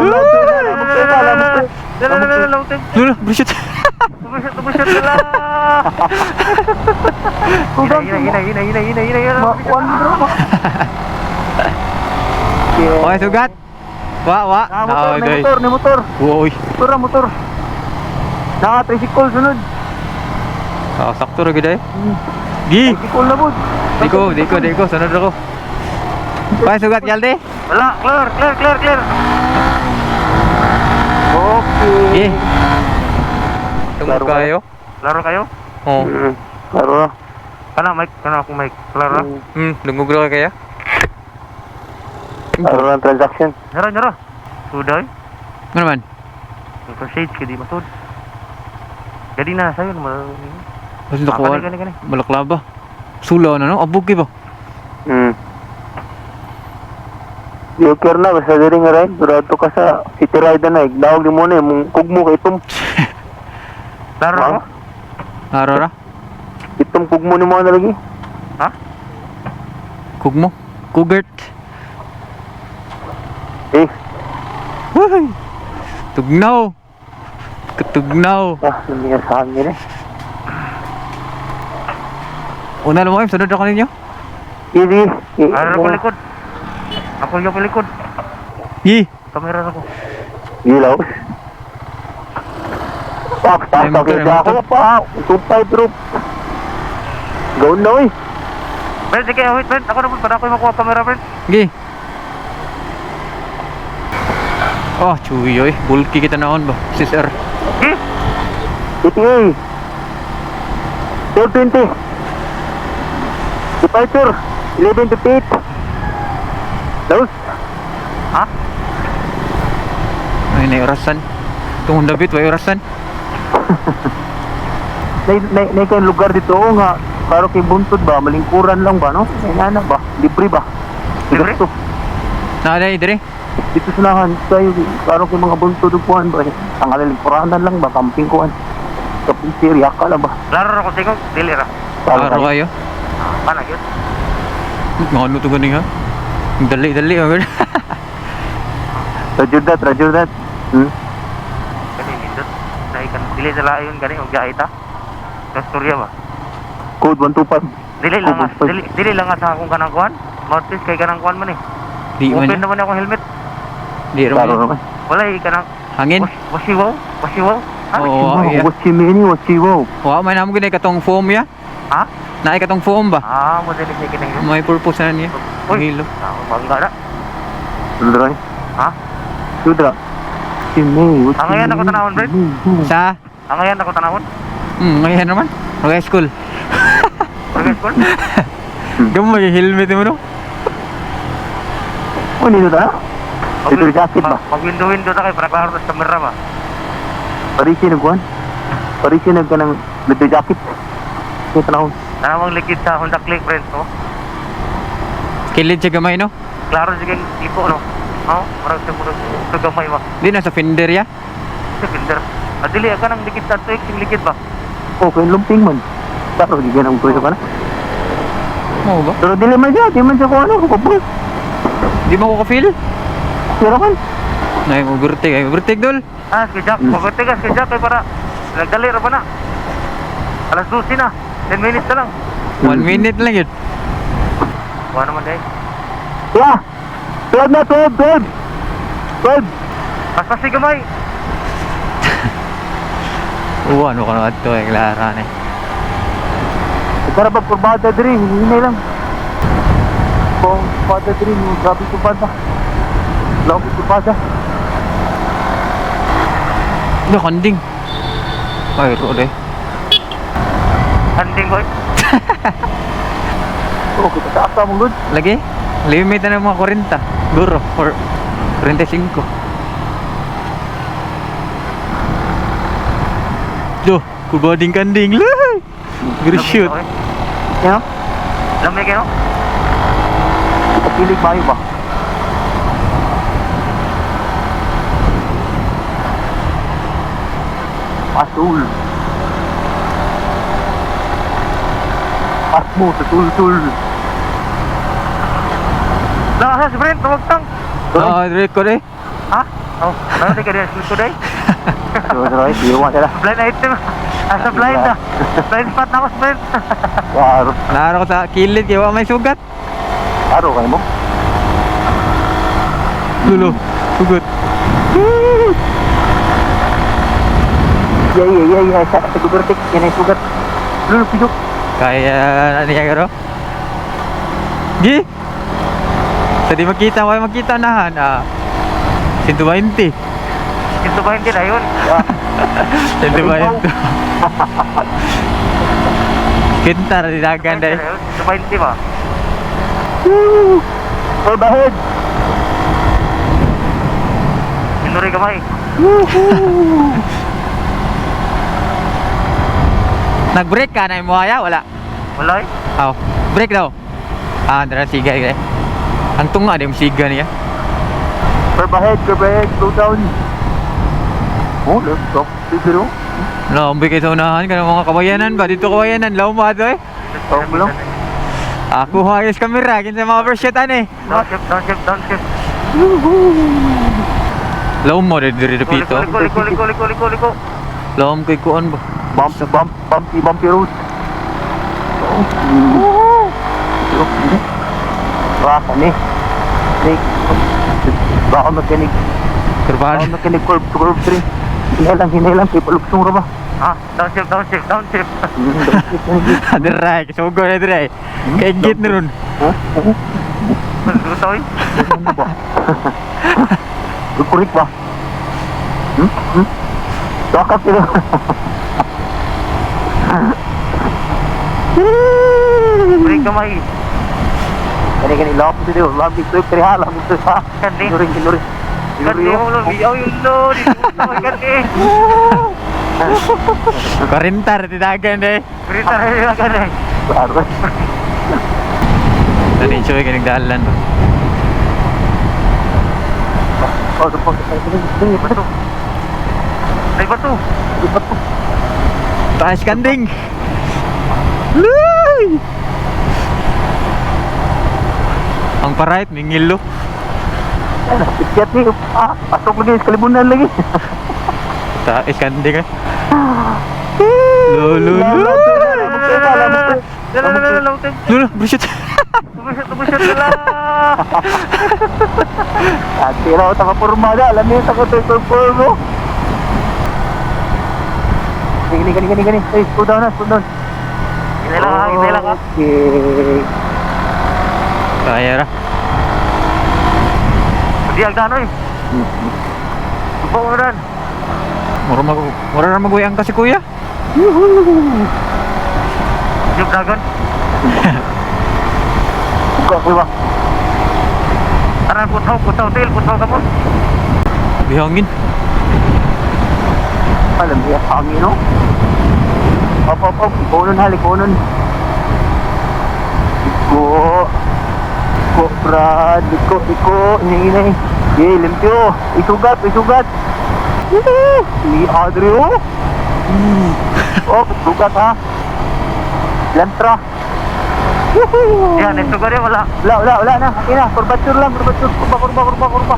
tayo na, dala, dala, lamok tayo. Lula, bullshit. Tumusot na lang. Hina, hina, hina, hina, hina, hina, one bro. Okay, sugat. Wa, wa. Ah, motor, Ah, may motor, may motor. Uy. Motor, motor. Naka tricycle sunod. Ah, sakto ra gid eh. Hmm. Gi. Tricycle na bud. Di ko, di ko, di ko. Sunod ako. Okay, sugat, Yalde. Wala, clear, clear, clear, clear. Okay. Laro ka? kayo. Laro kayo? Oh. Mm. Laro na. Kana, Mike, kana akong Mike. Laro. Mm. Hmm, dungog ra kaya. Laro na transaction. Nyara, nyara. Suday. Ano man? Ito shades ka di masud. Jadi na sayo naman. Basta Ah. Balaklava. Sula na no? Abog ba? Hmm. Yoker na, basta diri nga ride. Durato ka sa city ride na. Igdawag mo na, mong kugmo ka itom. Laro Ha? ako? Aro ra. Itom kugmo ni mo na lagi. Ha? Kugmo. Kugert. Eh, Wuhay. Tugnaw. Katugnaw. ah, hindi nga sa akin eh. Una mo, sunod ako ninyo. Eh, Laro ko likod. Ako yung likod. Gi. Kamera ako. Ilaw. Pak, pak, pak, pak, ako pa. Tumpay, bro. Gawin na, eh. Friend, sige, wait, friend. Ako naman, para ako yung makuha kamera, friend. Gi. Oh, chuy oy. Bulky kita naon ba? Sis R. Eh, ETA. 1220. Departure. 1158. Laos. ha? Ay, na orasan. Tungong David, way orasan. Nay, nay, nay kayong lugar dito oh, nga. Karo kay buntod ba? Malingkuran lang ba, no? Ay, nana ba? Libre ba? Libre? Dito, Na dai dire. dito sunahan kayo. Karo kay mga buntod ug kuhan ba? Ang alilingkuranan lang ba? Camping kuhan. Kaping siriya ka lang ba? Laro ako sigog. Dili ra. Para Aro kayo. Ah, Paano yun? Ngano to ganing ha? Dali dali oh. Roger that, roger that. Hmm? Gani, nindot. Naikan. Dili sa layo yun, gani. Huwag ta. Kasturya ba? Code 125. Dili lang nga. Dili, dili lang nga sa akong kanang kuhan. Mouthpiece kay kanang kuhan man eh. Di man. Open naman akong helmet. Di naman. Wala eh, kanang... Hangin. Was- Wasiwaw? Wasiwaw? Ha? Oo, iya. What's si Mini? What's si Wow? Wa may namo gid katong foam ya. Ha? Na katong foam ba? Ah, mo dili kinang yun. May purpose na niya. Uy. Hilo. Ah, bangga na. Sudra. Ha? Sudra. Si May. what's Ah, si ngayon ako tanawon, Brad. Sa Ang ngayon ako tanawon. Hmm, ngayon naman. Okay, school. Pag school. Gamay helmet mo no. Oh, nito na? Ito yung jacket ba? Mag window-window na kayo para klaro sa camera ba? Parisi nagkuhan? Parisi nag ka ng leather jacket. Ito na ako. Tanawang likid sa Honda Click, friends, no? Kilid siya gamay no. Klaro sige tipo, no? Oh, marag sa murag sa gamay ba? Di na sa fender ya. Sa kinder. Adili ka nang likid sa tuig, sing likid ba? Oh, kaya lumping man. Pero di ganang pwesto ka na. Mo ba? Pero dili man siya. Di man siya kung ano. Kapag. Di mo ko feel. Pero kan. Nay overtake, ay overtake dol. Ah, si Jack, magote ka, si Jack, kay para nagdali ra ba na? Alas 12 na, 10 minutes na lang. One minute lang yun. Wala naman day. Yeah. 12 na, 12, 12. 12. Basta si gamay. Oo, ano ka na ito eh, klara na eh. Ikaw na ba kurbada diri? Hinay lang. Kung kurbada diri, grabe kurbada. Grabe kurbada. Ano, kanding. Ay, ro de. Handing ko eh. Oh, kita sa asa mong good. Lagi? Limit na ng mga 40. Guro, or 45. Duh, kubading kanding lah. Guru shoot. Okay. Yan. Lamig kayo? Kapilig bayo ba? Pasul. Pas mo sa tul-tul. Nakasa si Brent, tawag tang. Ah, record eh. Ha? Oh, ano di ka din sa day? So, Roy, iwan sila. Blind item. Asa blind ah. Blind spot na ako, blind. Waro. Naaro ko sa kilid kaya may sugat. Aro kayo mo? Lulo. Sugot. Yeah, yeah, yeah, yeah. Sa sa gubertik, yan ay sugat. Lulu, pidok. Kaya ano niya garo? Gi. Sa di makita, wala makita nahan. Ah. 120. Ito ba hindi na yun? 120. Kintar di dagan dai. Ito ba hindi ba? Woo! The head. Minuri kamay. Woohoo! Nag-break ka na mo aya wala. Wala eh. Aw, break daw. Ah, dara siga gay. Ang tunga di mo siga niya. For the head, for the head. Slow down. Oh, let's go. Bibiro. No, umbi kay sa unahan ka ng mga kabayanan ba? Dito kabayanan, law mo ato eh. Oh, mo lang. Ako hayos kamera, kinsa mga overshotan eh. Down shift, down shift, down shift. Law mo dito dito pito. liko, liko, liko, liko, liko, liko. Law mo kay kuan ba? Bump, bump, bumpy, bumpy road. Oh. Wah, kani. Nick. Baka magkanig. Baka Kurban. magkanig curve to curve train. Hinay lang, hinay lang. Kaya palugsong ra ba? Ah, down shift, down shift, down shift. Dira, kisugo na dira. Kay git na ron. Ha? Eh. Ano ba? Kukurik ba? Hmm? Hmm? Bakit sila? Break kamay. Kani kani lap dito, lap dito, kaya hala mo sa sa. Kandi. Kinuring, kinuring. Kandi mo lo, biyaw yung lo. Dito mo kandi. Karintar di dagan eh. Berita na yun kan eh. Claro. Tani choy kining dalan. Oh, sumpah. Ini betul. Ay, bato. Betul. Taas kanding. Luy! Ang parait mingil lo. Tiket nih, ah, pasok lagi sekalibunan lagi. Taas kanding eh. Lo lo Lambat lo. tu, lambat tu, lambat tu. Lala, lala, lala, lala. Lo bershoot. Tubusyat, tubusyat na lang. Ate raw taka porma dah, alam niya tako to porma. Gini gini gini gini. Eh, slow down na, slow down. Hinay lang ha, hinay lang ha. Okay. Kaya ra. Hindi ang dano eh. Tupo mo rin. Mura mag mura ra maguyang ka si kuya. Yuhu. Yung dragon. Buka ko ba? Aran, putaw, putaw, tail, putaw ka mo. Bihangin. Alam niya, hangin no? Op, op, op. Ikonon hal, ikonon. Iko. Iko, Brad. Iko, iko. Inay, inay. Yay, limpyo. Isugat, isugat. Yuhu. Si Adri, oh. Hmm. Oh, sugat ha. Lantra. Yuhu. Yan, ka rin, wala. Wala, wala, wala na. Okay na. Kurbatur lang, kurbatur. Kurba, kurba, kurba, kurba.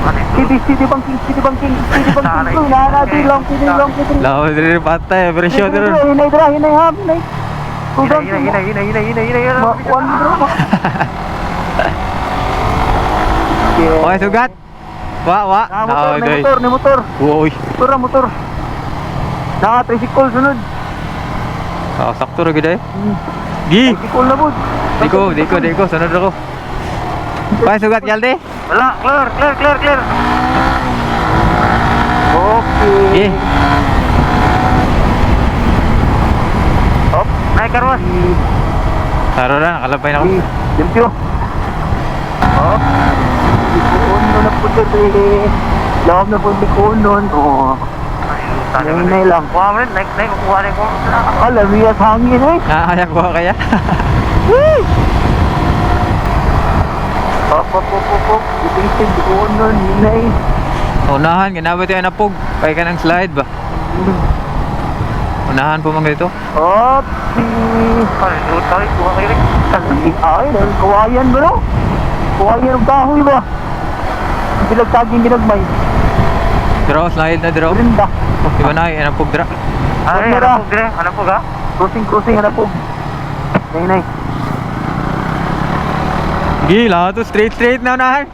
City, city banking, city banking, city banking. Ham. Ma, one bro, ma. Yeah. Oy sugat. Wa wa. Ah, motor, doy. motor, may motor. Motor, ah. Naka tricycle sunod. Ah, sakto ra gid eh. Hmm. Gi. Tricycle na bud. Diko, diko, diko, sunod ako. Pa sugat yalde. Wala, clear, clear, clear, clear. Okay. Gi. Hop. Naik karwas. Taro na, nakalabay na ako. Limpyo. Hop. Ikonon na po dito eh. Lawag na po ikonon. Oh. Ayun, Hinay lang. Kuha mo rin, naik, naik, kuha rin ko. Alam niya sa hangin eh. Nakakaya ko kaya. Hop, hop, hop, hop, hop. Iting-iting, ikonon, hinay. Unahan, ginawa tayo napog. Kaya ka ng slide ba? Unahan po mga dito. Hop. Ay, doon tayo, kuha kayo rin. Ay, dahil kawayan ba no? Kawayan ang kahoy ba? Ang Pinagtaging ginagmay. Dro, slide na dro. Rinda. Di ba na, yan ang pugdra. Ay, Mira. ano po, dire? Ano po ga? Cruising, cruising, hanap po. Nay, nay. Gila, to straight straight na unahan.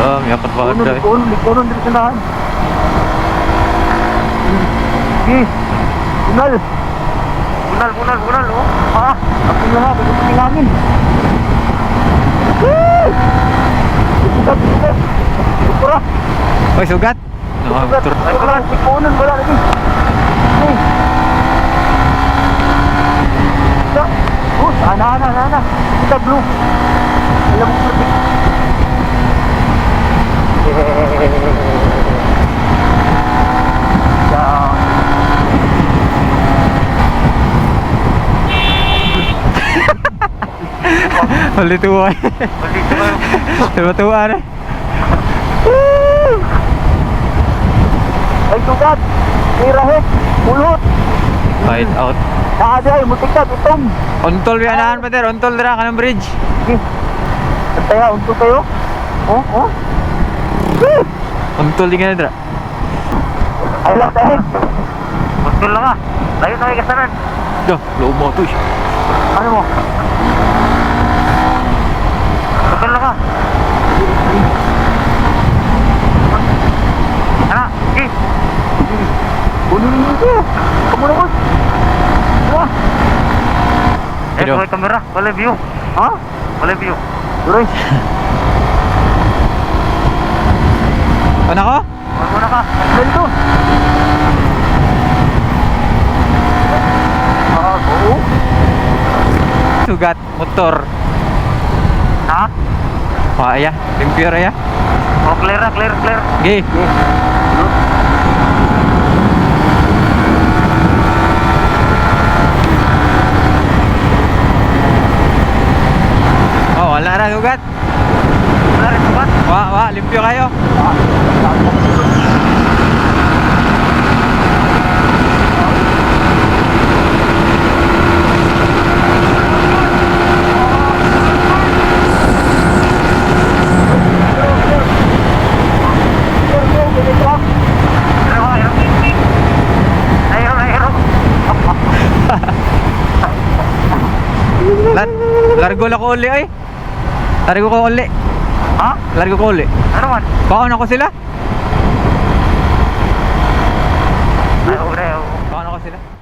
Oh, may apat pa Kuno, dra. kuno, kuno, dito sa lahan. Sige. Kunal. Bunal, bunal, bunal, oh. Ah, ako na nga, bago pati namin. Sugat, sugat. Oy, sugat. Sugat. tur. Sukura. Kunan, wala lagi. Hey. Ito. Oh, ana, ana, ana, ana. Ito, blue. Alam mo, perfect. Kayo. Diba tuwa na? Ay, sugat. Tira, he. Pulot. Fight out. Naada, ay, mutik na, tutong. Untol yan nahan, pater. Untol dira ka ng bridge. Sige. Antaya, unto kayo. Oh, oh. Untol din ka na dira. Ay, lang tayo. Bustol lang ah. Layo na kayo kasanan. Dah, low mo to. eh. Ano mo? Bustol lang ah. Ano? Sige. Kunin mo. Kamu na, boss. Wah. Eh, buhay kamera. Wala view. Ha? Wala view. Duray. Ano ko? Muna ka. Ganito. Ah, oo. Sugat, motor. Ha? Waya, limpyo ya. Oh, clear clear, clear. Gi. Oh, Largo lang ko uli ay. Largo ko uli. Ha? Largo ko uli. Ano man? Kaon ako sila. Ano ko sila?